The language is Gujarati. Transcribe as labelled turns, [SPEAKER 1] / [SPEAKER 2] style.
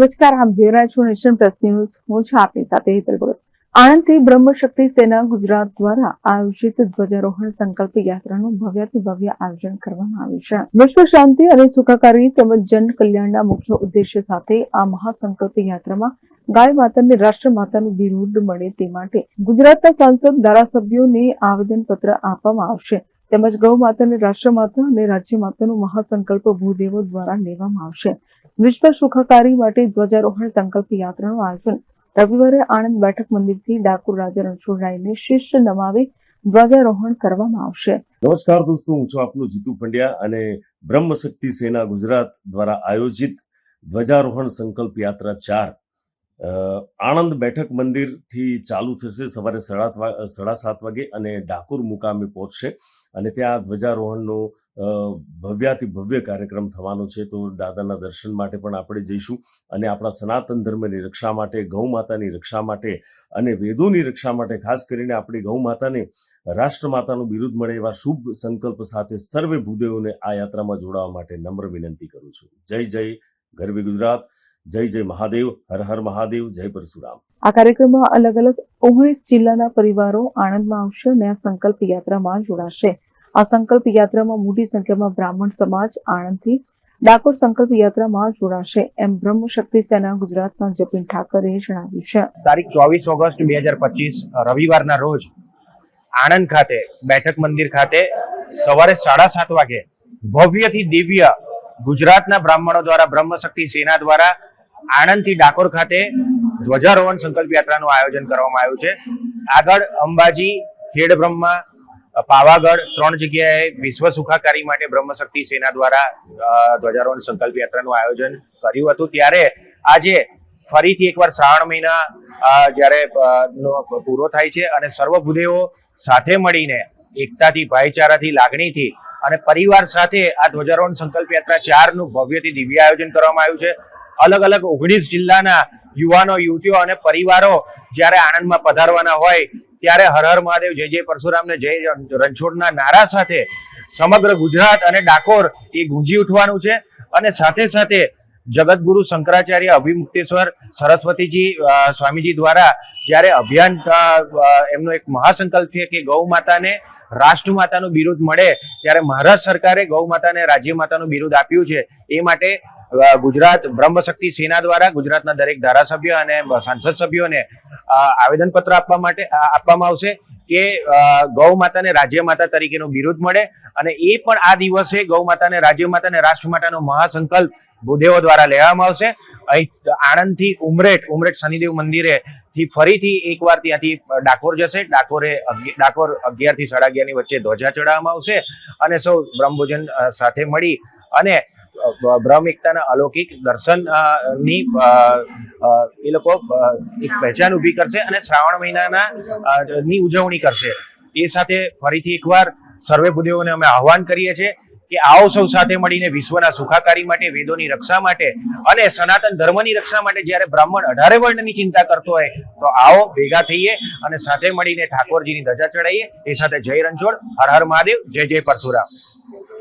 [SPEAKER 1] નમસ્કાર, આપ જોઈ રહ્યા છો નેશન પ્લસ ન્યૂઝ. હું છું આપની સાથે હેતલ ભગત. આણંદથી બ્રહ્મ શક્તિ સેના ગુજરાત દ્વારા આયોજિત ધ્વજારોહણ સંકલ્પ યાત્રાનું ભવ્યાતિ ભવ્ય આયોજન કરવામાં આવ્યું છે. વિશ્વ શાંતિ અને સુખાકારી તેમજ જન કલ્યાણના મુખ્ય ઉદ્દેશ્ય સાથે આ મહાસંકલ્પ યાત્રામાં ગાય માતાને રાષ્ટ્ર માતાનું બિરુદ મળે તે માટે ગુજરાતના સાંસદ ધારાસભ્યોને આવેદન પત્ર આપવામાં આવશે. તેમજ ગૌ માતાને રાષ્ટ્રમાતા અને રાજ્ય માતાનું મહાસંકલ્પ ભૂદેવો દ્વારા લેવામાં આવશે. વિશ્વ સુખાકારી માટે ધ્વજારોહણ સંકલ્પ યાત્રાનું આયોજન. રવિવારે આણંદ બેઠક મંદિરથી ડાકોર રાજા રણછોડરાયને શીર્ષ નમાવી ધ્વજારોહણ કરવામાં આવશે.
[SPEAKER 2] નમસ્કાર દોસ્તો, હું છું આપનું જીતુ પંડ્યા અને બ્રહ્મ શક્તિ સેના ગુજરાત દ્વારા આયોજિત ધ્વજારોહણ સંકલ્પ યાત્રા ચાર. આણંદ બેઠક મંદિરથી ચાલુ થશે. સવારે સાડા સાડા સાત વાગે અને ડાકોર મુકામે પહોંચશે અને ત્યાં ધ્વજારોહણનો ભવ્યાતિ ભવ્ય કાર્યક્રમ થવાનો છે. તો દાદાના દર્શન માટે પણ આપણે જઈશું અને આપણા સનાતન ધર્મની રક્ષા માટે, ગૌ માતાની રક્ષા માટે અને વેદોની રક્ષા માટે ખાસ કરીને આપણી ગૌ માતાને રાષ્ટ્રમાતાનું બિરુદ મળે એવા શુભ સંકલ્પ સાથે સર્વે ભૂદેવોને આ યાત્રામાં જોડાવા માટે નમ્ર વિનંતી કરું છું. જય જય. ગરવી ગુજરાત. જય જય મહાદેવ હર હર મહાદેવ જય પરશુરામ.
[SPEAKER 1] આ કાર્યક્રમમાં અલગ અલગ ઓગણીસ જિલ્લાના પરિવારો આણંદમાં આવશે અને આ સંકલ્પ યાત્રામાં જોડાશે. આ સંકલ્પ યાત્રામાં મોટી સંખ્યામાં બ્રાહ્મણ સમાજ આણંદથી ડાકોર સંકલ્પ યાત્રામાં જોડાશે એમ બ્રહ્મ શક્તિ સેના ગુજરાતના જતીન ઠાકરે જણાવ્યું છે.
[SPEAKER 3] તારીખ ચોવીસ ઓગસ્ટ બે હજાર પચીસ રવિવારના રોજ આણંદ ખાતે બેઠક મંદિર ખાતે સવારે સાડા સાત વાગે ભવ્યથી દિવ્ય ગુજરાતના બ્રાહ્મણો દ્વારા બ્રહ્મ શક્તિ સેના દ્વારા આણંદથી ડાકોર ખાતે ધ્વજારોહણ સંકલ્પ યાત્રાનું આયોજન કરવામાં આવ્યું છે. આગળ અંબાજી ખેડ બ્રહ્મા પાવાગઢ ત્રણ જગ્યાએ વિશ્વ સુખાકારી માટે બ્રહ્મશક્તિ સેના દ્વારા ધ્વજારોહણ સંકલ્પ યાત્રાનું આયોજન કર્યું હતું. ત્યારે આજે ફરીથી એકવાર શ્રાવણ મહિના જ્યારે પૂરો થાય છે અને સર્વ ભૂદેવો સાથે મળીને એકતાથી, ભાઈચારાથી, લાગણીથી અને પરિવાર સાથે આ ધ્વજારોહણ સંકલ્પ યાત્રા ચારનું ભવ્યથી દિવ્ય આયોજન કરવામાં આવ્યું છે. અલગ અલગ ઓગણીસ જિલ્લાના યુવાનો, યુવતીઓ અને પરિવારો જ્યારે આણંદમાં પધારવાના હોય, ત્યારે હર હર મહાદેવ, જય જય પરશુરામને જય રણછોડના નારા સાથે સમગ્ર ગુજરાત અને ડાકોર એ ગુંજી ઉઠવાનું છે. અને સાથે સાથે જગતગુરુ શંકરાચાર્ય અભિમુક્તેશ્વર સરસ્વતીજી સ્વામીજી દ્વારા જ્યારે અભિયાન એમનો એક મહાસંકલ્પ છે કે ગૌ માતાને રાષ્ટ્ર માતાનું બિરુદ મળે, ત્યારે મહારાષ્ટ્ર સરકારે ગૌ માતાને રાજ્ય માતાનું બિરુદ આપ્યું છે. એ માટે ગુજરાત બ્રહ્મશક્તિ સેના દ્વારા ગુજરાતના દરેક ધારાસભ્ય અને સાંસદ સભ્યોને આવેદનપત્ર આપવા માટે આપવામાં આવશે કે ગૌ માતાને રાજ્ય માતા તરીકેનું બિરુદ મળે અને એ પણ આ દિવસે ગૌ માતાને રાજ્ય માતા અને રાષ્ટ્ર માતાનો મહાસંકલ્પ ભૂદેવો દ્વારા લેવામાં આવશે. અહીં આણંદથી ઉમરેઠ ઉમરેઠ શનિદેવ મંદિરે થી ફરીથી એકવાર ત્યાંથી ડાકોર જશે. ડાકોરે ડાકોર અગિયારથી સાડા અગિયારની વચ્ચે ધ્વજા ચડાવવામાં આવશે અને સૌ બ્રહ્મભોજન સાથે મળી અને બ્રહ્મ એકતાના અલૌકિક દર્શનની અ, અ, એ લોકો એક પહેચાન ઊભી કરશે અને શ્રાવણ મહિનાના ની ઉજવણી કરશે. એ સાથે ફરીથી એકવાર સર્વે ભૂદેવોને અમે આહવાન કરીએ છીએ કે આવો સૌ સાથે મળીને વિશ્વના સુખાકારી માટે વેદોની રક્ષા માટે અને સનાતન ધર્મની રક્ષા માટે જ્યારે બ્રાહ્મણ અઢારે વર્ણની ચિંતા કરતો હોય તો આવો ભેગા થઈએ અને સાથે મળીને ઠાકોરજીની ધજા ચડાવીએ એ સાથે જય રણછોડ હર હર મહાદેવ જય જય પરશુરામ.